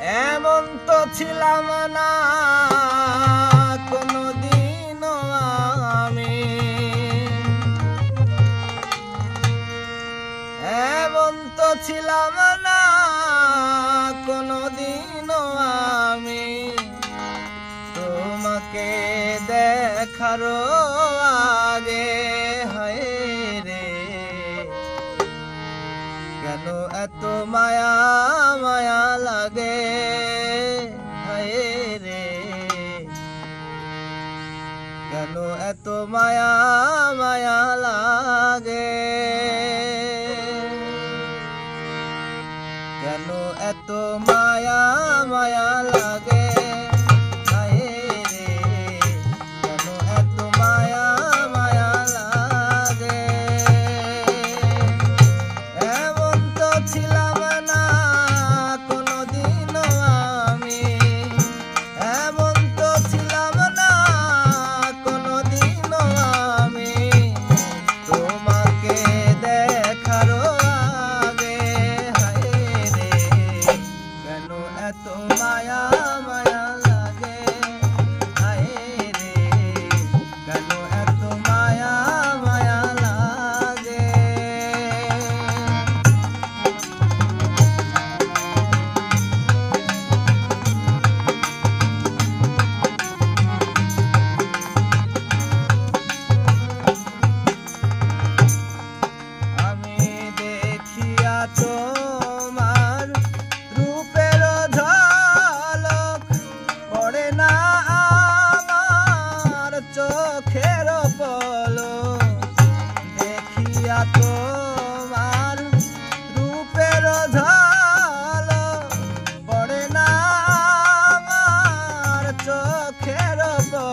এমন তো ছিলাম না আমি। ছিলাম না কোনদিনও আমি। তোমাকে দেখারও আগে কেন এত মায়া মায়া লাগে? রে। কেন এত মায়া মায়া লাগে? কেন এত মায়া মায়া লাগে? ಜಗದ